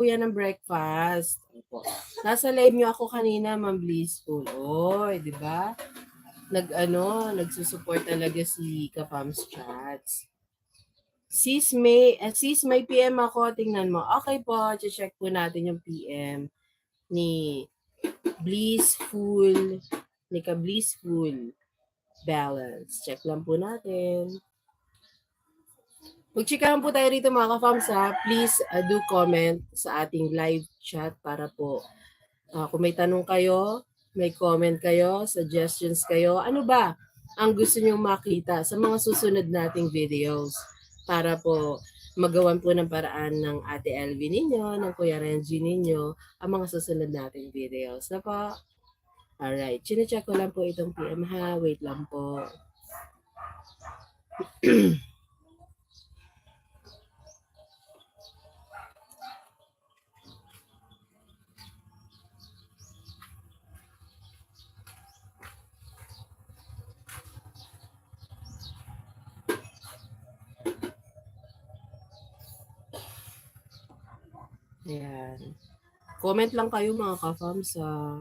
po yan ng breakfast. Opo. Nasa live niyo ako kanina, Ma'am Blissful. Oy, di ba? Nag ano, nagsusupport talaga si Kapams Chats. Sis May, uh, sis may PM ako, tingnan mo. Okay po, check po natin yung PM ni Blissful, ni ka Blissful Balance. Check lang po natin. Magchikahan po tayo rito mga ka-fams ha. Please uh, do comment sa ating live chat para po uh, kung may tanong kayo, may comment kayo, suggestions kayo, ano ba ang gusto nyo makita sa mga susunod nating videos para po magawan po ng paraan ng Ate Elvie ninyo, ng Kuya Renji ninyo, ang mga susunod nating videos. Na po? Alright. Chinecheck ko lang po itong PM ha. Wait lang po. Ayan. Comment lang kayo mga ka-fam sa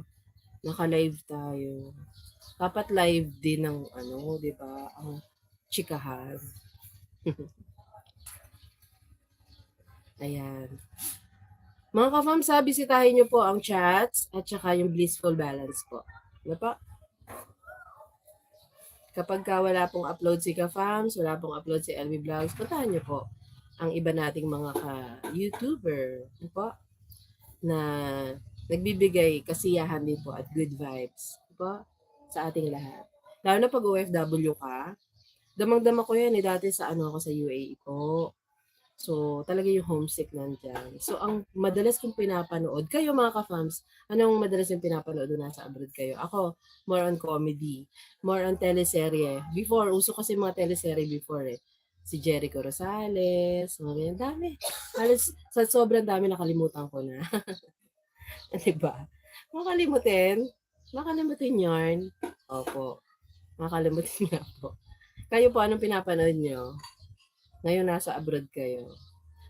naka-live tayo. Dapat live din ng ano, 'di ba? Ang chikahan. Ayan. Mga ka-fam, sa bisitahin niyo po ang chats at saka yung blissful balance po. Ano po? Kapag ka wala pong upload si ka-fams, wala pong upload si LV Vlogs, puntahan niyo po ang iba nating mga ka-YouTuber po, na nagbibigay kasiyahan din po at good vibes po, sa ating lahat. Lalo na pag OFW ka, damang-dama ko yan eh, dati sa ano ako sa UAE po. So, talaga yung homesick nandyan. So, ang madalas kong pinapanood, kayo mga ka-fams, anong madalas yung pinapanood doon nasa abroad kayo? Ako, more on comedy, more on teleserye. Before, uso kasi mga teleserye before eh si Jericho Rosales, mga ganyan. Dami. Halos sa sobrang dami nakalimutan ko na. diba? Makalimutin. Makalimutin yarn. Opo. Makalimutin nga po. Kayo po, anong pinapanood nyo? Ngayon nasa abroad kayo.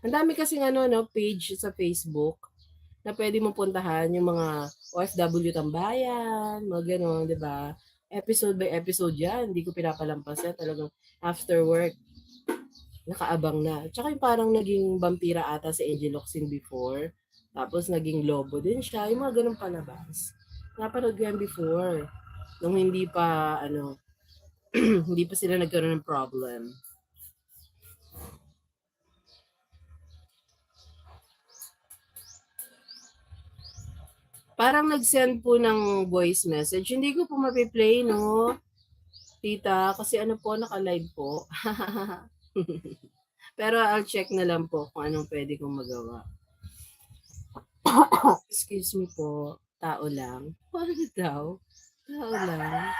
Ang dami kasi ano, no, page sa Facebook na pwede mo puntahan yung mga OFW tambayan, mga gano'n, di ba? Episode by episode yan. Hindi ko pinapalampas yan. Talagang after work, nakaabang na. Tsaka yung parang naging vampira ata si Angel Locsin before. Tapos naging lobo din siya. Yung mga ganun palabas. Napanood ko yan before. Nung hindi pa, ano, hindi pa sila nagkaroon ng problem. Parang nag-send po ng voice message. Hindi ko po mapiplay, no? Tita, kasi ano po, naka-live po. Pero I'll check na lang po kung anong pwede kong magawa. Excuse me po. Tao lang. Ano daw? Tao lang.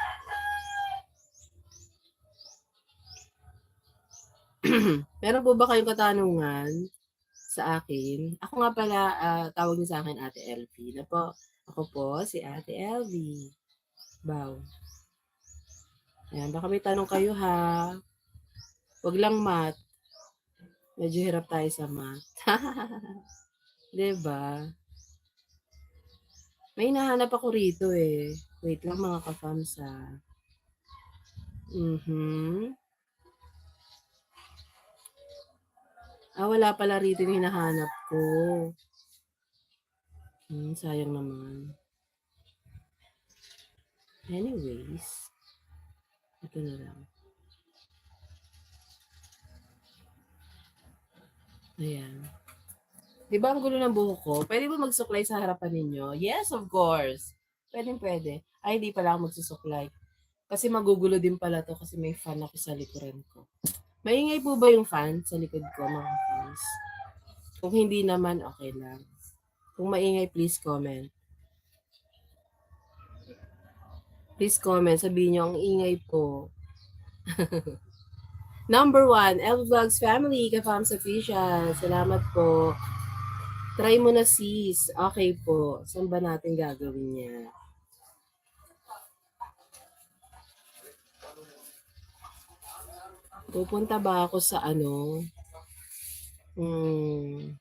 Meron po ba kayong katanungan sa akin? Ako nga pala, uh, tawag niyo sa akin Ate LV. Na po, ako po si Ate LV. Bow. Ayan, baka may tanong kayo ha. Wag lang math. Medyo hirap tayo sa math. 'Di ba? May nahanap ako rito eh. Wait lang mga ka-fams ha. Mhm. Ah, wala pala rito yung hinahanap ko. Hmm, sayang naman. Anyways, ito na lang. Ayan. Di ba ang gulo ng buhok ko? Pwede ba magsuklay sa harapan ninyo? Yes, of course. Pwede, pwede. Ay, hindi pala ako magsusuklay. Kasi magugulo din pala to kasi may fan ako sa likuran ko. Maingay po ba yung fan sa likod ko, mga fans? Kung hindi naman, okay lang. Kung maingay, please comment. Please comment. Sabihin nyo, ang ingay po. Number one, L Vlogs Family, ka-fams official. Salamat po. Try mo na sis. Okay po. Saan ba natin gagawin niya? Pupunta ba ako sa ano? Hmm.